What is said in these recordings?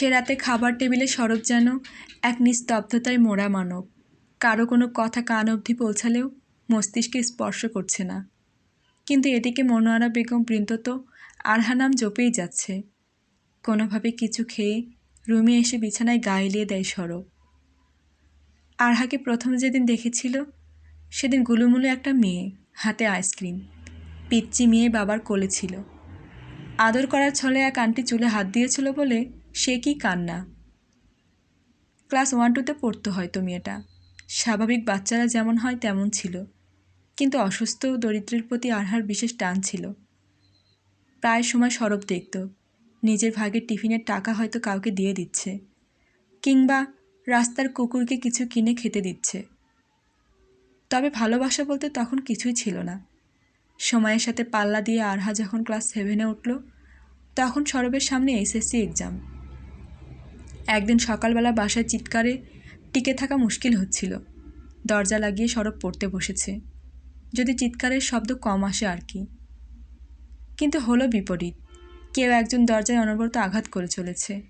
সে রাতে খাবার টেবিলে সরব যেন এক নিস্তব্ধতায় মোড়া মানব। কারও কোনো কথা কান অবধি পৌঁছালেও মস্তিষ্কে স্পর্শ করছে না। কিন্তু এদিকে মনোয়ারা বেগম বৃন্তত আরহা নাম জপেই যাচ্ছে। কোনোভাবে কিছু খেয়ে রুমে এসে বিছানায় গা এলিয়ে দেয় সরব। আরহাকে প্রথম যেদিন দেখেছিল, সেদিন গুলুমুলু একটা মেয়ে, হাতে আইসক্রিম। পিচ্চি মেয়ে বাবার কোলে ছিল। আদর করার ছলে এক আন্টি চুলে হাত দিয়েছিল বলে সে কি কান্না? ক্লাস ওয়ান টুতে পড়তো হয়তো মেয়েটা স্বাভাবিক বাচ্চারা যেমন হয় তেমন ছিল। কিন্তু অসুস্থ দরিদ্রের প্রতি আরহার বিশেষ টান ছিল। প্রায় সময় সরব দেখত। নিজের ভাগের টিফিনের টাকা হয়তো কাউকে দিয়ে দিচ্ছে। কিংবা রাস্তার কুকুরকে কিছু কিনে খেতে দিচ্ছে। তবে ভালোবাসা বলতে তখন কিছুই ছিল না। সময়ের সাথে পাল্লা দিয়ে আরহা যখন ক্লাস সেভেনে উঠল, তখন সরবের সামনে এসএসসি এক্সাম। একদিন সকালবেলা বাসায় চিৎকারে টিকে থাকা মুশকিল হচ্ছিল। দরজা লাগিয়ে সরব পড়তে বসেছে। যদি চিৎকারের শব্দ কম আসে আর কি। কিন্তু হলো বিপরীত। কেউ একজন দরজায় অনবরত আঘাত করে চলেছে।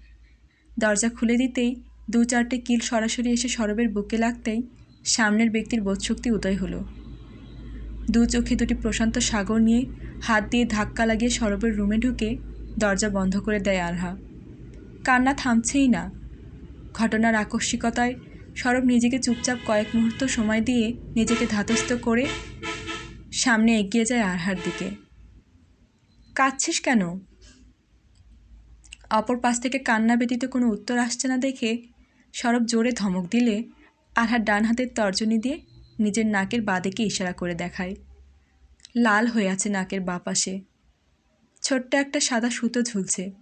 দরজা খুলে দিতেই দু চারটে কিল সরাসরি এসে সরবের বুকে লাগতেই সামনের ব্যক্তির বোধশক্তি উদয় হলো। দু চোখে দুটি প্রশান্ত সাগর নিয়ে হাত দিয়ে ধাক্কা লাগিয়ে সরবের রুমে ঢুকে দরজা বন্ধ করে দেয় আরহা। কান্না থামছেই না। ঘটনার আকস্মিকতায় সরব নিজেকে চুপচাপ কয়েক মুহূর্ত সময় দিয়ে নিজেকে ধাতস্থ করে সামনে এগিয়ে যায় আরহার দিকে। কাঁদছিস কেন? অপর পাশ থেকে কান্না ব্যতীত কোনো উত্তর আসছে না দেখে সরব জোরে ধমক দিলে আরহার ডান হাতের তর্জনী দিয়ে নিজের নাকের বাঁদিকে ইশারা করে দেখায়। লাল হয়ে আছে নাকের বাঁ পাশে। ছোট্ট একটা সাদা সুতো ঝুলছে।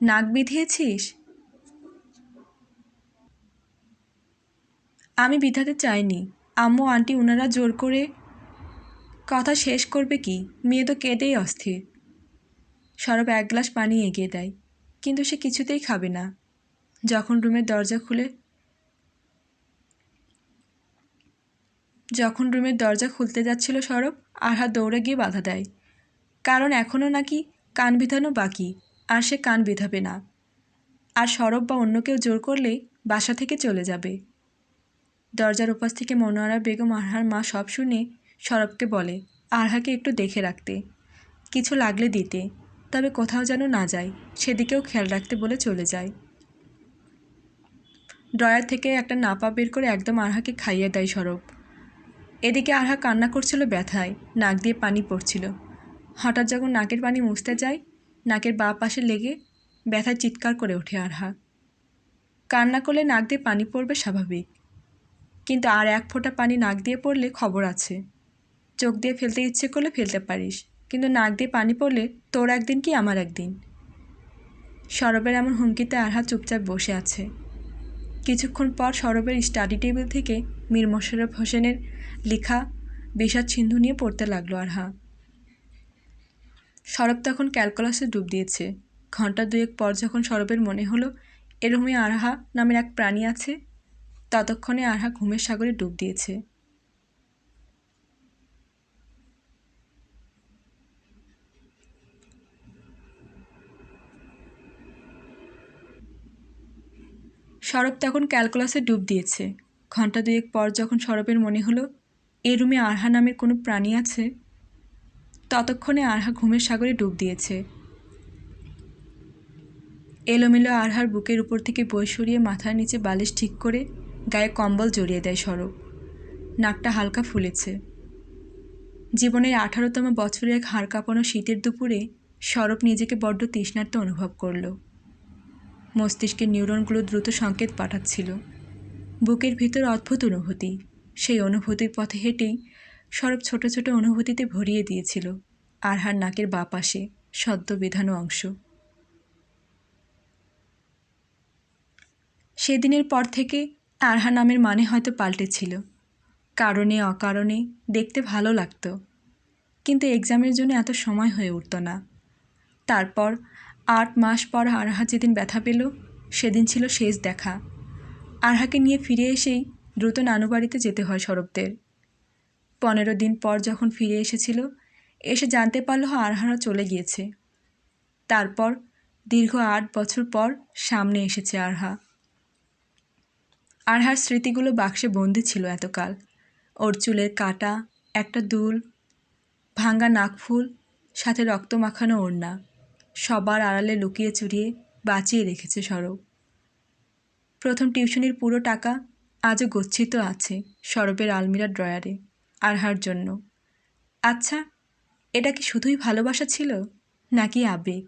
নাক বিধিয়েছিস? আমি বিধাতে চাইনি। আম্মু আন্টি ওনারা জোর করে কথা শেষ করবে কি? মেয়ে তো কেঁদেই অস্থির। সরব এক গ্লাস পানি এগিয়ে দেয়, কিন্তু সে কিছুতেই খাবে না। যখন রুমের দরজা খুলে যখন রুমের দরজা খুলতে যাচ্ছিল সরব আরহা দৌড়ে গিয়ে বাধা দেয়। কারণ এখনও নাকি কান বিধানো বাকি। আর সে কান বিধাবে না। আর সরব বা অন্য কেউ জোর করলে বাসা থেকে চলে যাবে। দরজার উপাস থেকে মনোয়ারা বেগম আরহার মা সব শুনে সরবকে বলে, আরহাকে একটু দেখে রাখতে। কিছু লাগলে দিতে, তবে কোথাও যেন না যায়, সেদিকেও খেয়াল রাখতে বলে চলে যায়। ড্রয়ার থেকে একটা নাপা বের করে একদম আরহাকে খাইয়ে দেয় সরব। এদিকে আরহা কান্না করছিল ব্যথায়, নাক দিয়ে পানি পড়ছিল। হঠাৎ যখন নাকের পানি মুছতে যায় নাকের বাঁ পাশে লেগে ব্যথায় চিৎকার করে ওঠে আরহা। কান্না করলে নাক দিয়ে পানি পড়বে স্বাভাবিক। কিন্তু আর এক ফোঁটা পানি নাক দিয়ে পড়লে খবর আছে। চোখ দিয়ে ফেলতে ইচ্ছে করলে ফেলতে পারিস, কিন্তু নাক দিয়ে পানি পড়লে তোর একদিন কি আমার একদিন? সরবের এমন হুমকিতে আরহা চুপচাপ বসে আছে। কিছুক্ষণ পর সরবের স্টাডি টেবিল থেকে মীর মোশাররফ হোসেনের লেখা বিষাদ সিন্ধু নিয়ে পড়তে লাগল আরহা। সরব তখন ক্যালকুলাসে ডুব দিয়েছে। ঘণ্টা দুয়েক পর যখন সরবের মনে হলো, এরমই আরহা নামের এক প্রাণী আছে, ততক্ষণে আরহা ঘুমের সাগরে ডুব দিয়েছে। সরব তখন ক্যালকুলাসে ডুব দিয়েছে। ঘণ্টা দুয়েক পর যখন সরবের মনে হলো এ রুমে আরহা নামের কোনো প্রাণী আছে ততক্ষণে আরহা ঘুমের সাগরে ডুব দিয়েছে। এলোমেলো আরহার বুকের উপর থেকে বই সরিয়ে মাথার নিচে বালিশ ঠিক করে গায়ে কম্বল জড়িয়ে দেয় সরব। নাকটা হালকা ফুলেছে। জীবনের আঠারোতম বছরে এক হাড় কাঁপানো শীতের দুপুরে সরব নিজেকে বড্ড তৃষ্ণার্ত অনুভব করল। মস্তিষ্কের নিউরনগুলো দ্রুত সংকেত পাঠাচ্ছিল। বুকের ভিতর অদ্ভুত অনুভূতি। সেই অনুভূতির পথে হেঁটেই সরব ছোট ছোট অনুভূতিতে ভরিয়ে দিয়েছিল আরহার নাকের বা পাশে সদ্য বিধানো অংশ। সেদিনের পর থেকে আরহা নামের মানে হয়তো পাল্টেছিল। কারণে, অকারণে দেখতে ভালো লাগতো। কিন্তু এক্সামের জন্য এত সময় হয়ে উঠত না। তারপর আট মাস পর আরহা যেদিন ব্যথা পেল, সেদিন ছিল শেষ দেখা। আরহাকে নিয়ে ফিরে এসেই দ্রুত নানু বাড়িতে যেতে হয় সরবদের। পনেরো দিন পর যখন ফিরে এসেছিল, এসে জানতে পারল আরহারা চলে গিয়েছে। তারপর দীর্ঘ আট বছর পর সামনে এসেছে আরহা। আরহার স্মৃতিগুলো বাক্সে বন্দি ছিল এতকাল। ওর চুলের কাটা, একটা দুল, ভাঙ্গা নাকফুল, সাথে রক্ত মাখানো ওড়না, সবার আড়ালে লুকিয়ে চুরিয়ে বাঁচিয়ে রেখেছে সরব। প্রথম টিউশনির পুরো টাকা আজও গচ্ছিত আছে সরবের আলমিরা ড্রয়ারে। আরহার জন্য। আচ্ছা এটা কি শুধুই ভালোবাসা ছিল, নাকি আবেগ?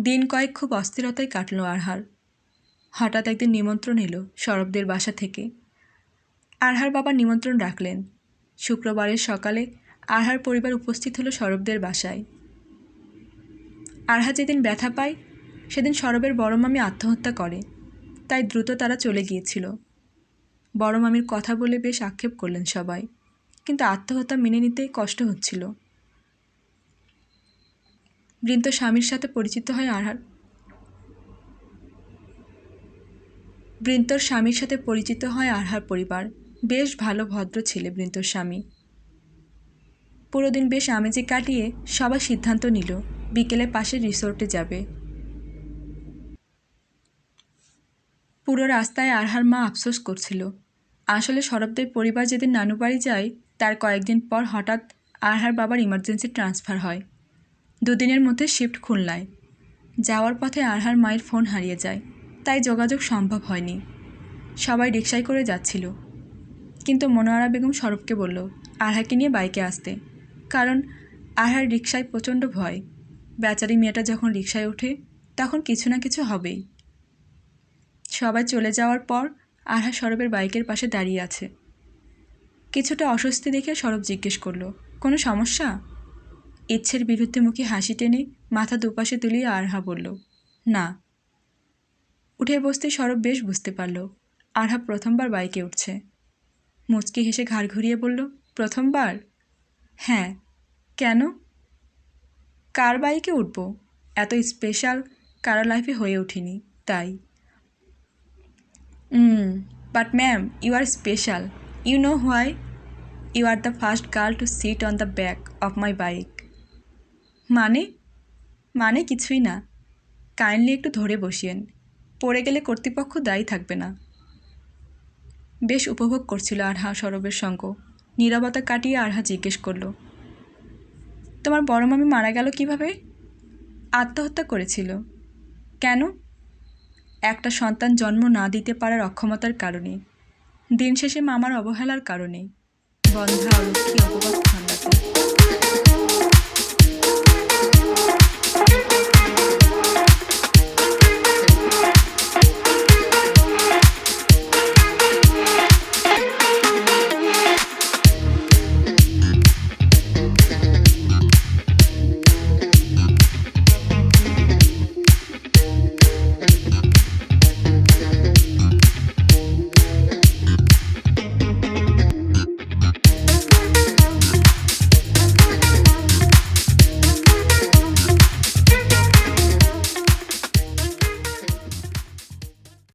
দিন কয়েক খুব অস্থিরতায় কাটল আরহার। হঠাৎ একদিন নিমন্ত্রণ এলো সরবদের বাসা থেকে। আরহার বাবা নিমন্ত্রণ রাখলেন। শুক্রবারের সকালে আরহার পরিবার উপস্থিত হলো সরবদের বাসায়। আরহা যেদিন ব্যথা পায়, সেদিন সরবের বড় মামি আত্মহত্যা করে, তাই দ্রুত তারা চলে গিয়েছিল। বড় মামির কথা বলে বেশ আক্ষেপ করলেন সবাই। কিন্তু আত্মহত্যা মেনে নিতেই কষ্ট হচ্ছিল। বৃন্ত স্বামীর সাথে পরিচিত হয় আরহার। বৃন্তর স্বামীর সাথে পরিচিত হয় আরহার পরিবার। বেশ ভালো ভদ্র ছেলে বৃন্তর স্বামী। পুরো দিন বেশ আমেজে কাটিয়ে সবাই সিদ্ধান্ত নিল, বিকেলে পাশে রিসোর্টে যাবে। পুরো রাস্তায় আরহার মা আফসোস করছিল। আসলে সরবদের পরিবার যেদিন নানু বাড়ি যায়, তার কয়েকদিন পর হঠাৎ আরহার বাবার ইমার্জেন্সি ট্রান্সফার হয়। দুদিনের মধ্যে শিফট খুলনায়। যাওয়ার পথে আরহার মায়ের ফোন হারিয়ে যায়। তাই যোগাযোগ সম্ভব হয়নি। সবাই রিক্সায় করে যাচ্ছিল। কিন্তু মনোয়ারা বেগম সরবকে বলল, আরহাকে নিয়ে বাইকে আসতে। কারণ আরহার রিক্সায় প্রচণ্ড ভয়। বেচারি মেয়েটা যখন রিক্সায় ওঠে, তখন কিছু না কিছু হবেই। সবাই চলে যাওয়ার পর আরহা সরবের বাইকের পাশে দাঁড়িয়ে আছে। কিছুটা অস্বস্তি দেখে সরব জিজ্ঞেস করল, কোনো সমস্যা? ইচ্ছের বিরুদ্ধে মুখে হাসি টেনে মাথা দুপাশে তুলিয়ে আরহা বলল, না। উঠে বসতে সরব বেশ বুঝতে পারল, আরহা প্রথমবার বাইকে উঠছে। মুচকি হেসে ঘাড় ঘুরিয়ে বলল, প্রথমবার? হ্যাঁ। কেন? কার বাইকে উঠব? এত স্পেশাল, কারও লাইফে হয়ে ওঠেনি তাই। But ma'am you are special you know why you are the first girl to sit on the back of my bike মানে? মানে কিছুই না। কাইন্ডলি একটু ধরে বসিয়েন। পড়ে গেলে কর্তৃপক্ষ দায়ী থাকবে না। বেশ উপভোগ করছিল আরহা সরবের সঙ্গ। নীরবতা কাটিয়ে আরহা জিজ্ঞেস করল, তোমার বড় মামি মারা গেল কীভাবে? আত্মহত্যা করেছিল। কেন? একটা সন্তান জন্ম না দিতে পারার অক্ষমতার কারণে। দিন শেষে মামার অবহেলার কারণে। বন্ধা অলক্ষী অপবাদ